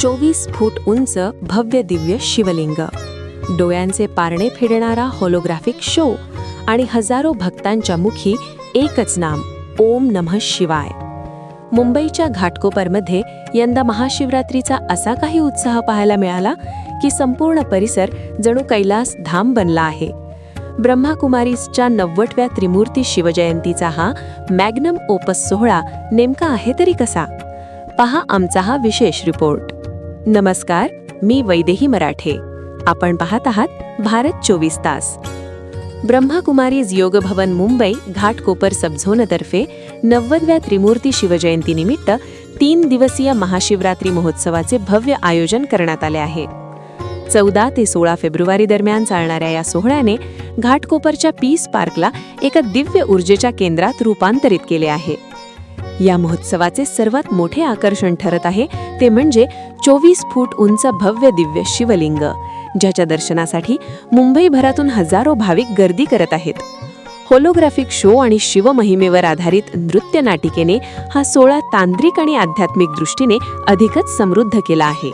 चोवीस फूट उंच भव्य दिव्य शिवलिंग. डोळ्यांचे पारणे फिरणारा होलोग्राफिक शो आणि हजारो भक्तांच्या मुखी एकच नाम ओम नमः शिवाय. मुंबईच्या घाटकोपरमध्ये यंदा महाशिवरात्रीचा असा काही उत्साह पाहायला मिळाला की संपूर्ण परिसर जणू कैलास धाम बनला आहे. ब्रह्माकुमारीजच्या नव्वदव्या त्रिमूर्ती शिवजयंतीचा हा मॅग्नम ओपस सोहळा नेमका आहे तरी कसा? पहा आमचा हा विशेष रिपोर्ट. नमस्कार मी वैदेही मराठे. आपण पाहत आहात भारत चोवीस तास. ब्रह्माकुमारीज योग भवन मुंबई घाटकोपर सबझोनतर्फे नव्वदव्या त्रिमूर्ती शिवजयंतीनिमित्त तीन दिवसीय महाशिवरात्री महोत्सवाचे भव्य आयोजन करण्यात आले आहे. चौदा ते सोळा फेब्रुवारी दरम्यान चालणाऱ्या या सोहळ्याने घाटकोपरच्या पीस पार्कला एका दिव्य ऊर्जेच्या केंद्रात रूपांतरित केले आहे. या महोत्सवाचे सर्वात मोठे आकर्षण ठरत आहे ते म्हणजे चोवीस फूट उंच भव्य दिव्य शिवलिंग ज्याच्या दर्शनासाठी मुंबईभरातून हजारो भाविक गर्दी करत आहेत. होलोग्राफिक शो आणि शिवमहिमेवर आधारित नृत्य नाटिकेने हा सोहळा तांत्रिक आणि आध्यात्मिक दृष्टीने अधिकच समृद्ध केला आहे.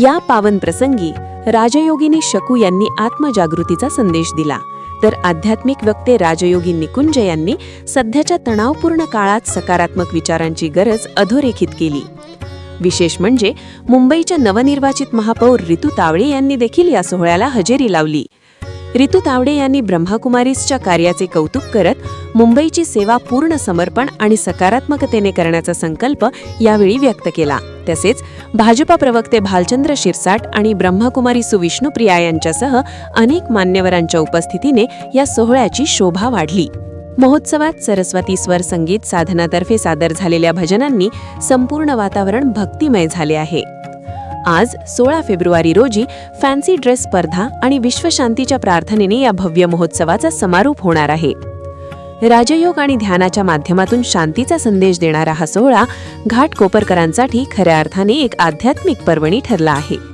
या पावन प्रसंगी राजयोगिनी शकू यांनी आत्मजागृतीचा संदेश दिला. तर आध्यात्मिक वक्ते राजयोगी निकुंज यांनी सध्याच्या तणावपूर्ण काळात सकारात्मक विचारांची गरज अधोरेखित केली. विशेष म्हणजे मुंबईच्या नवनिर्वाचित महापौर रितू तावळे यांनी देखील या सोहळ्याला हजेरी लावली. रितू तावडे यांनी ब्रह्माकुमारीजच्या कार्याचे कौतुक करत मुंबईची सेवा पूर्ण समर्पण आणि सकारात्मकतेने करण्याचा संकल्प यावेळी व्यक्त केला. तसेच भाजपा प्रवक्ते भालचंद्र शिरसाट आणि ब्रह्मकुमारी सुविष्णुप्रिया यांच्यासह अनेक मान्यवरांच्या उपस्थितीने या सोहळ्याची शोभा वाढली. महोत्सवात सरस्वती स्वर संगीत साधनातर्फे सादर झालेल्या भजनांनी संपूर्ण वातावरण भक्तिमय झाले आहे. आज सोळा फेब्रुवारी रोजी फॅन्सी ड्रेस स्पर्धा आणि विश्वशांतीच्या प्रार्थनेने या भव्य महोत्सवाचा समारोप होणार आहे. राजयोग आणि ध्यानाच्या माध्यमातून शांतीचा संदेश देणारा हा सोहळा घाटकोपरकरांसाठी खऱ्या अर्थाने एक आध्यात्मिक पर्वणी ठरला आहे.